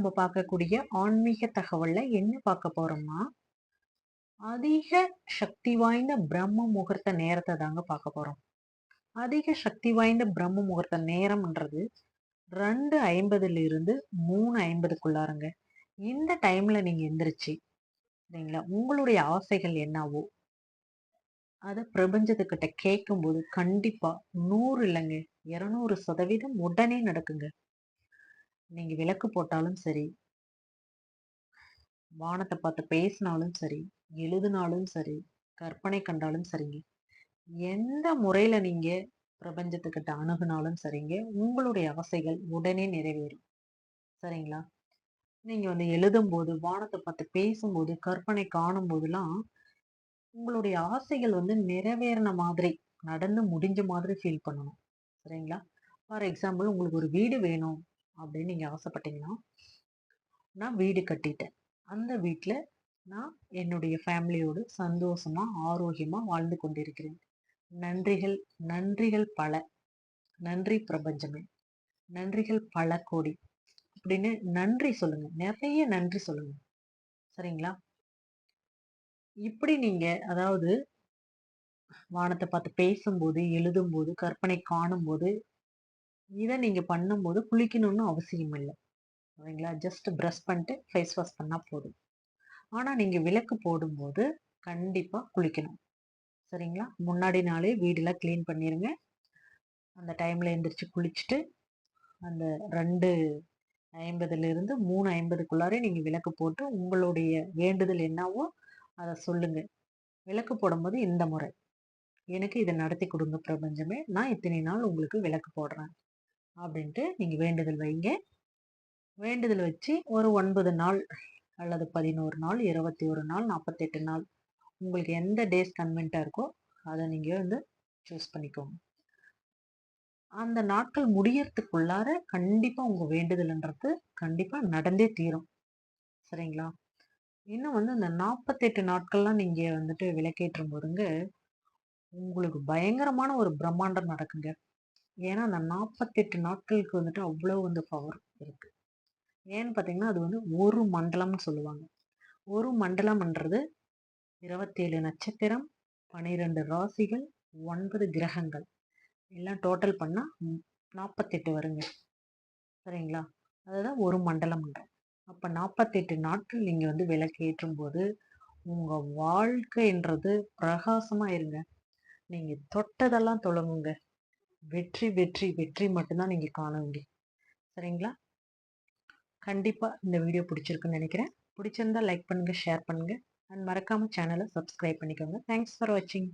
நம்ம பார்க்கக்கூடிய ஆன்மீக தகவல்ல என்ன பார்க்க போறோம்னா அதிக சக்தி வாய்ந்த பிரம்ம முகூர்த்த நேரத்தை தாங்க பார்க்க போறோம். அதிக சக்தி வாய்ந்த பிரம்ம முகூர்த்த நேரம்ன்றது ரெண்டு ஐம்பதுல இருந்து மூணு ஐம்பதுக்குள்ளாருங்க இந்த டைம்ல நீங்க எந்திரிச்சு சரிங்களா உங்களுடைய ஆசைகள் என்னவோ அதை பிரபஞ்சத்துக்கிட்ட கேட்கும்போது கண்டிப்பா நூறு இல்லைங்க இருநூறு சதவீதம் உடனே நடக்குங்க. நீங்கள் விளக்கு போட்டாலும் சரி. வானத்தை பார்த்து பேசினாலும் சரி எழுதினாலும் சரி கற்பனை கண்டாலும் சரிங்க. எந்த முறையில் நீங்கள் பிரபஞ்சத்துக்கிட்ட அணுகுனாலும் சரிங்க உங்களுடைய ஆசைகள் உடனே நிறைவேறும். சரிங்களா? நீங்கள் வந்து எழுதும் போது வானத்தை பார்த்து பேசும்போது கற்பனை காணும் போதெல்லாம் உங்களுடைய ஆசைகள் வந்து நிறைவேறின மாதிரி நடந்து முடிஞ்ச மாதிரி ஃபீல் பண்ணணும். சரிங்களா? ஃபார் எக்ஸாம்பிள் உங்களுக்கு ஒரு வீடு வேணும். அப்படின்னு நீங்கள் ஆசைப்பட்டீங்கன்னா நான் வீடு கட்டிட்டேன். அந்த வீட்டில் நான் என்னுடைய ஃபேமிலியோடு சந்தோஷமாக ஆரோக்கியமாக வாழ்ந்து கொண்டிருக்கிறேன். நன்றிகள் நன்றிகள் பல. நன்றி பிரபஞ்சமே. நன்றிகள் பல கோடி. அப்படின்னு நன்றி சொல்லுங்க. நிறைய நன்றி சொல்லுங்க. சரிங்களா? இப்படி நீங்க அதாவது வானத்தை பார்த்து பேசும்போது எழுதும்போது கற்பனை காணும்போது இதை நீங்கள் பண்ணும்போது குளிக்கணும்னு அவசியம் இல்லை. சரிங்களா? ஜஸ்ட் ப்ரஷ் பண்ணிட்டு ஃபேஸ் வாஷ் பண்ணால் போதும். ஆனால் நீங்கள் விளக்கு போடும்போது கண்டிப்பாக குளிக்கணும். சரிங்களா? முன்னாடி நாளே வீடெல்லாம் க்ளீன் பண்ணிடுங்க அந்த டைமில் எழுந்திரிச்சு குளிச்சுட்டு அந்த ரெண்டு ஐம்பதுலேருந்து மூணு ஐம்பதுக்குள்ளாரே நீங்கள் விளக்கு போட்டு உங்களுடைய வேண்டுதல் என்னவோ அதை சொல்லுங்கள் விளக்கு போடும்போது இந்த முறை. எனக்கு இதை நடத்தி கொடுங்க பிரபஞ்சமே. நான் இத்தனை நாள் உங்களுக்கு விளக்கு போடுறேன். அப்படின்ட்டு நீங்கள் வேண்டுதல் வைங்க. வேண்டுதல் வச்சு ஒரு ஒன்பது நாள் அல்லது பதினோரு நாள் இருபத்தி ஒரு நாள் நாற்பத்தெட்டு நாள் உங்களுக்கு எந்த டேஸ் கன்வென்ட்டாக இருக்கோ அதை நீங்கள் வந்து சூஸ் பண்ணிக்கோங்க. அந்த நாட்கள் முடியறதுக்குள்ளார கண்டிப்பாக உங்கள் வேண்டுதல்ன்றது கண்டிப்பாக நடந்தே தீரும். சரிங்களா? இன்னும் வந்து இந்த நாற்பத்தெட்டு நாட்கள்லாம் நீங்கள் வந்துட்டு விளக்கேற்றும் போதுங்க உங்களுக்கு பயங்கரமான ஒரு பிரம்மாண்டம் நடக்குங்க. ஏன்னா அந்த நாற்பத்தெட்டு நாட்களுக்கு வந்துட்டு அவ்வளோ வந்து பவர் இருக்கு. ஏன்னு பார்த்தீங்கன்னா அது வந்து ஒரு மண்டலம்னு சொல்லுவாங்க. ஒரு மண்டலம்ன்றது இருபத்தேழு நட்சத்திரம் பன்னிரெண்டு ராசிகள் ஒன்பது கிரகங்கள். எல்லாம் டோட்டல் பண்ணால் நாற்பத்தெட்டு வருங்க. சரிங்களா? அதுதான் ஒரு மண்டலம்ன்ற. அப்போ நாற்பத்தெட்டு நாட்கள் நீங்கள் வந்து விளக்கு ஏற்றும் போது உங்கள் வாழ்க்கைன்றது பிரகாசமாக இருங்க. நீங்கள் தொட்டதெல்லாம் தொடங்குங்க வெற்றி வெற்றி வெற்றி மட்டும்தான் நீங்கள் காணுவீங்க சரிங்களா? கண்டிப்பாக இந்த வீடியோ பிடிச்சிருக்குன்னு நினைக்கிறேன். பிடிச்சிருந்தா லைக் பண்ணுங்கள் ஷேர் பண்ணுங்கள் அண்ட் மறக்காமல் சேனலை சப்ஸ்கிரைப் பண்ணிக்கோங்க. தேங்க்ஸ் ஃபார் வாட்சிங்